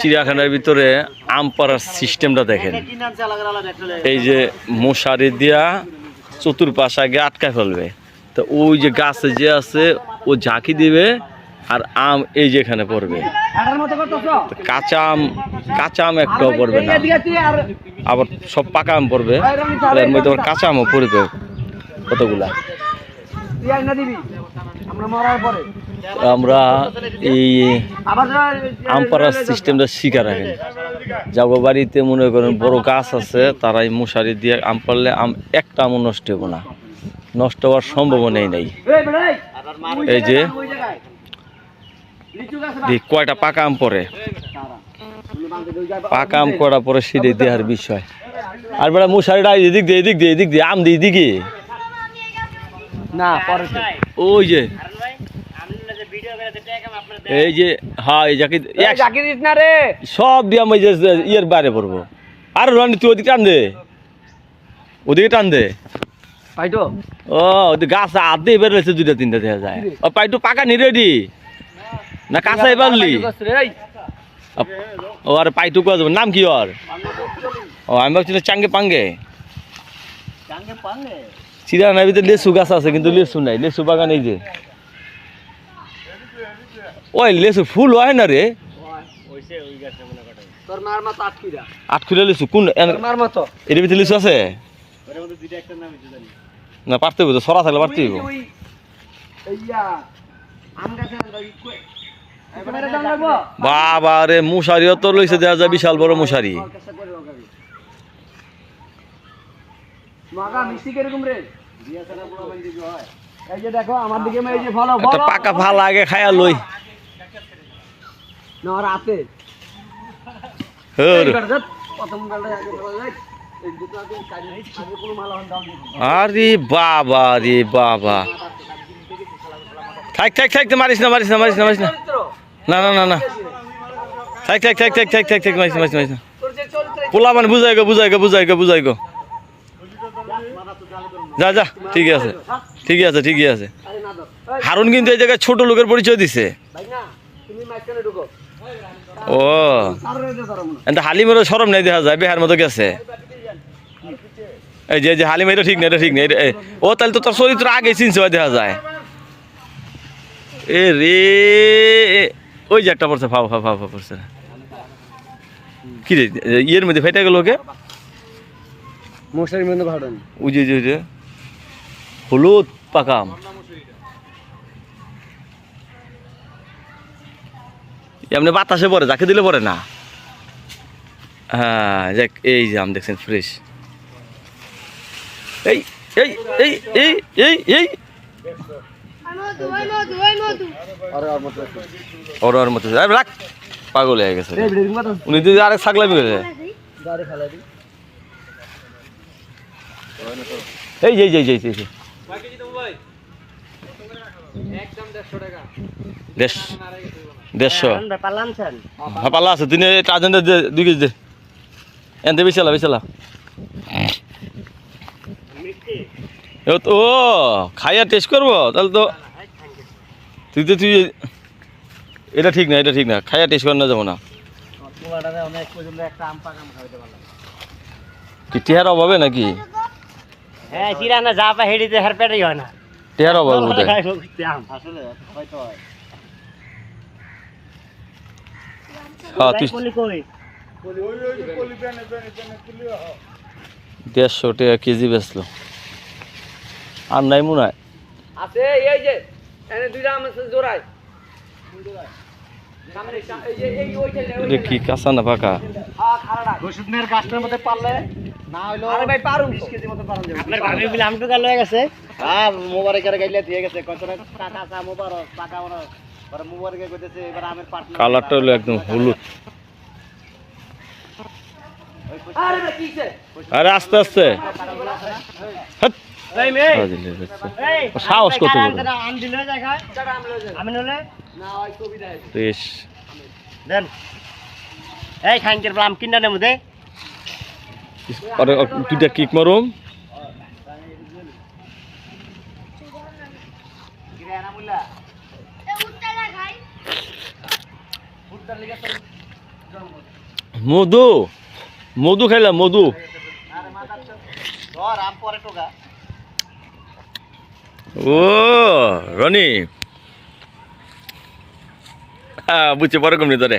চিড়িয়াখানার ভিতরে আম পাড়ার সিস্টেমটা দেখেন। এই যে মশারি দিয়া চতুর্পাশ আগে আটকা ফেলবে। তো ওই যে গাছে যে আছে, ও ঝাঁকি দিবে আর আম এই যে এখানে পড়বে। কাঁচা আম কাঁচা আম একটাও পড়বে না। আবার সব পাকা আম পড়বে। এর মধ্যে আবার কাঁচা আমও পড়বে কতগুলা? আমরা এই আম পাড়ার সিস্টেমটা শিখা রাখেন। যাব বাড়িতে মনে করেন বড় গাছ আছে তারাই মশারি দিয়ে আম পারলে আম একটা আমও নষ্ট হব না। নষ্ট হওয়ার সম্ভাবনাই নেই। এই যে কয়টা পাকা আম পরে পাকা আম করা পরে সিঁড়ি দেওয়ার বিষয়। আর বেড়া মশারিটা এদিক দিয়ে এদিক দিয়ে এদিক দিয়ে আম দিয়ে এদিকে না পরে ওই যে। এই যে হ্যাঁ এই যাকে এক- জাকি দিস না রে। সব দিয়ে আমি ইয়ের বাইরে পড়ব। আর রানি তুই ওদিকে টান দে। ওদিকে টান দে। পাইটো? ও ওদিকে গাছ আদে বের হয়েছে দুইটা তিনটা দেখা যায়। ও পাইটু পাকা নি রেডি? না কাঁচাই পারলি ও আর পাইটু যাবে। নাম কি ওর? ও আমি ভাবছিলাম চাঙ্গে পাঙ্গে? চিড়ানার ভিতরে লেসু গাছ আছে কিন্তু লেসু নাই লেসু বাগান এই যে ওই লেসু ফুল হয় না রে তোর মার মতো আটকিরা আট খুলে লেসু কোন তোর মার মতো এর ভিতরে লিচু আছে না পারতে হইব তো সরা থাকলে পারতে হইব ইয়া বাবা রে মশারিও তো লইছে দেওয়া যায় বিশাল বড় মশারি মাগা মিষ্টি কীরকম রে? এই যে দেখো আমার দিকে এই যে ফলো একটা পাকা আগে খায়া লই। না রাতে ফলো আগে দাম দিবো আরে বাবা রে বাবা। থাক থাক থাক মারিস না মারিস না মারিস না মারিস না। না না না না। থাক থাক থাক থাক থাক থাক থাক মারিস না, মারিস না, পোলা মানে বুঝাই গো বুঝাই গো বুঝাই গো বুঝাই গো। যা যা ঠিক আছে ঠিকই আছে ঠিকই আছে। হারুন কিন্তু এই জায়গায় ছোট লোকের পরিচয় দিছে। ও। এটা হালিমেরও সরম নাই দেখা যায় বেহার মতো গেছে। এই যে যে হালিম এটা ঠিক না এটা ঠিক না এটা- ও তাহলে তো তোর চরিত্র আগে চিনছে দেখা যায়। এ রে ওই যে একটা পড়ছে ফাও ফাও ফাও ফাও পড়ছে। কি রে ইয়ের মধ্যে ফেটে গেল ওকে? মশারির মধ্যে ভাড়ান ওই যে। হলুদ পাকাম। এমনি বাতাসে পড়ে, যাকে দিলে পড়ে না। হ্যাঁ এই যে আম দেখছেন ফ্রেশ এই এই এই এই এই এই। ওর এই এই। দেড়শো পাল্লা আছে দুই কেজি দে। এনতে বেশালা বেশালা ও তো ও খাইয়া টেস্ট করব তাহলে তো তুই তো তুই এটা ঠিক না এটা ঠিক না খাইয়া টেস্ট করানো যাব না। পোলাটারে অনেক পর্যন্ত একটা আম পাকাম খাইতে পারলাম। কি টেহার অভাবে নাকি? হ্যাঁ চিরা না যা পা হেডিতে হার পেটাই হয় না। টেহার অভাব বোধ। আসলে হয়তো হয় হ্যাঁ তুই কলি কই? দেড়শো টাকা কেজি বেচলো। আর নাই মনে হয়। আছে এই যে এনে দুইটা আম আছে জোড়ায়। কি কাঁচা না পাকা? গাছটার মধ্যে পারলে না হইল আরে ভাই পারুম 20 কেজি মতো পারুম আপনার ভাবি বলে আমটু গাল হয়ে গেছে। হ্যাঁ মোবারকের গাইলে দিয়ে গেছে। কত না কাকা কা মোবারক পাকা ওরা পরে মোবারকে কইতেছে এবার আমের পার্টনার কালারটা হলো একদম হলুদ। আরে ভাই কিসে? আরে আস্তে আস্তে। হাট। এই মেয়ে। এই সাহস কত বড়। আম দিলে আম লয়ে যায় আমি নলে? না ওই কবি দেয়। দেন। এই খাইনকের কিনা নেমু দে। আরে দুইটা কিক মারুম মধু মধু খাইলাম মধু ও রনি হ্যাঁ বুঝছি পরে কমনি তোরে